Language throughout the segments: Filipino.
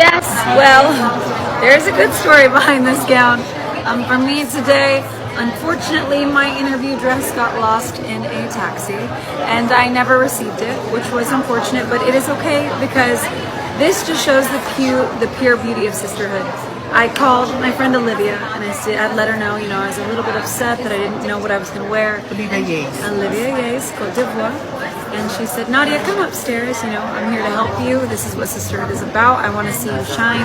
Yes, well, there's a good story behind this gown. Um, for me today, unfortunately, my interview dress got lost in a taxi, and I never received it, which was unfortunate. But it is okay because this just shows the pure, the pure beauty of sisterhood. I called my friend Olivia, and I said I'd let her know, you know, I was a little bit upset that I didn't know what I was going to wear. Olivia Yates. Olivia Yates, Cote d'Ivoire. And she said, Nadia, come upstairs. You know, I'm here to help you. This is what sisterhood is about. I want to see you shine.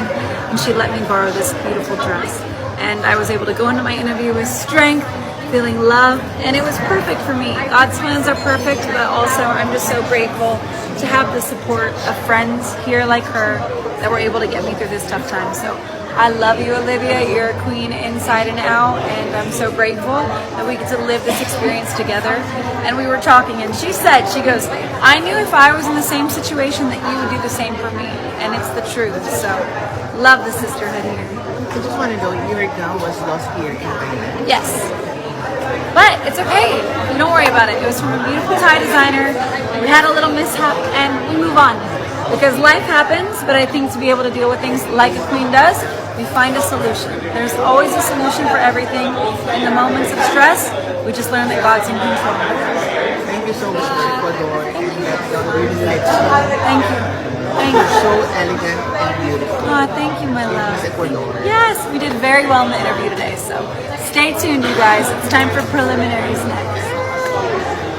And she let me borrow this beautiful dress. And I was able to go into my interview with strength, feeling love, and it was perfect for me. God's plans are perfect, but also I'm just so grateful to have the support of friends here like her that were able to get me through this tough time. So I love you, Olivia. You're a queen inside and out, and I'm so grateful that we get to live this experience together. And we were talking, and she said, she goes, I knew if I was in the same situation that you would do the same for me, and it's the truth. So, love the sisterhood here. I just want to know, your gown was lost here in. Yes. But it's okay. Don't worry about it. It was from a beautiful Thai designer. We had a little mishap and we move on. Because life happens, but I think to be able to deal with things like a queen does, we find a solution. There's always a solution for everything. In the moments of stress, we just learn that God's in control. Thank you so much, Ecuador, and that gown really you. Thank you. Thank you. So elegant and beautiful. Oh, thank you, my love. Yes, we did very well in the interview today, so stay tuned, you guys. It's time for preliminaries next.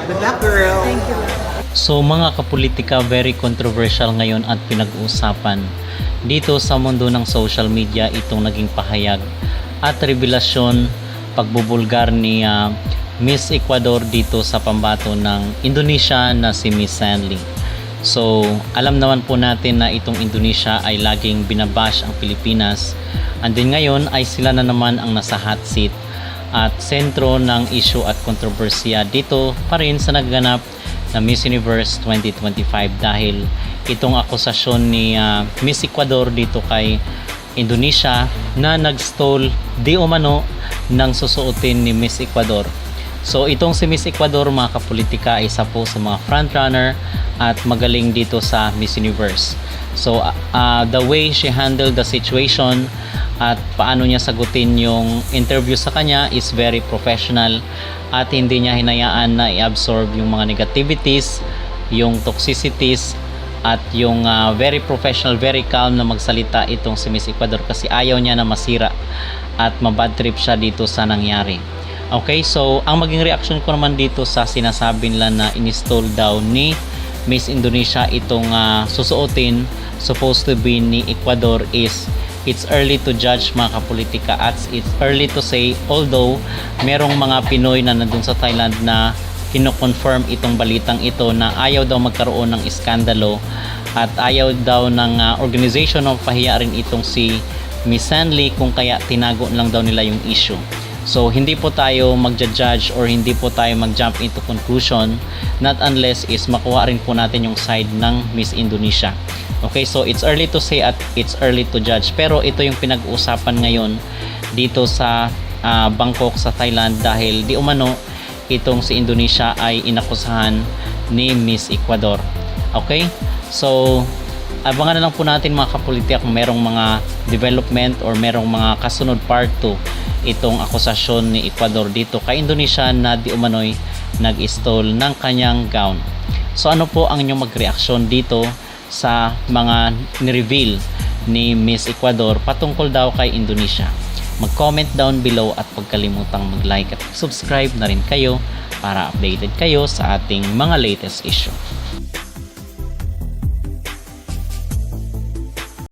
Good luck, girl. Thank you. So mga kapolitika, very controversial ngayon at pinag-uusapan. Dito sa mundo ng social media itong naging pahayag at revelasyon pagbubulgar ni ah, Miss Ecuador dito sa pambato ng Indonesia na si Miss Sanli. So, alam naman po natin na itong Indonesia ay laging binabash ang Pilipinas. And then ngayon ay sila na naman ang nasa hot seat at sentro ng issue at kontrobersiya dito pa rin sa nagaganap na Miss Universe 2025 dahil itong akusasyon ni ah, Miss Ecuador dito kay Indonesia na nag-stole di umano ng susuotin ni Miss Ecuador. So itong si Miss Ecuador mga kapolitika isa po sa mga frontrunner at magaling dito sa Miss Universe. So uh, the way she handled the situation at paano niya sagutin yung interview sa kanya is very professional at hindi niya hinayaan na i-absorb yung mga negativities, yung toxicities at yung ah, very professional, very calm na magsalita itong si Miss Ecuador kasi ayaw niya na masira at mabad trip siya dito sa nangyari. Okay, so ang maging reaction ko naman dito sa sinasabi nila na install daw ni Miss Indonesia itong ah, susuotin supposed to be ni Ecuador is it's early to judge mga kapolitika at it's early to say although merong mga Pinoy na nandun sa Thailand na kino-confirm itong balitang ito na ayaw daw magkaroon ng iskandalo at ayaw daw ng ah, organization of pahiya rin itong si Miss Sanli kung kaya tinago lang daw nila yung issue. So hindi po tayo magja-judge or hindi po tayo mag-jump into conclusion not unless is makuha rin po natin yung side ng Miss Indonesia. Okay, so it's early to say at it's early to judge. Pero ito yung pinag-uusapan ngayon dito sa ah, Bangkok sa Thailand dahil di umano itong si Indonesia ay inakusahan ni Miss Ecuador. Okay? So, abangan na lang po natin mga kapolitika kung merong mga development or merong mga kasunod part 2 itong akusasyon ni Ecuador dito kay Indonesia na di umano'y nag-stole ng kanyang gown. So ano po ang inyong magreaksyon dito sa mga ni-reveal ni Miss Ecuador patungkol daw kay Indonesia? Mag-comment down below at huwag kalimutang mag-like at subscribe na rin kayo para updated kayo sa ating mga latest issue.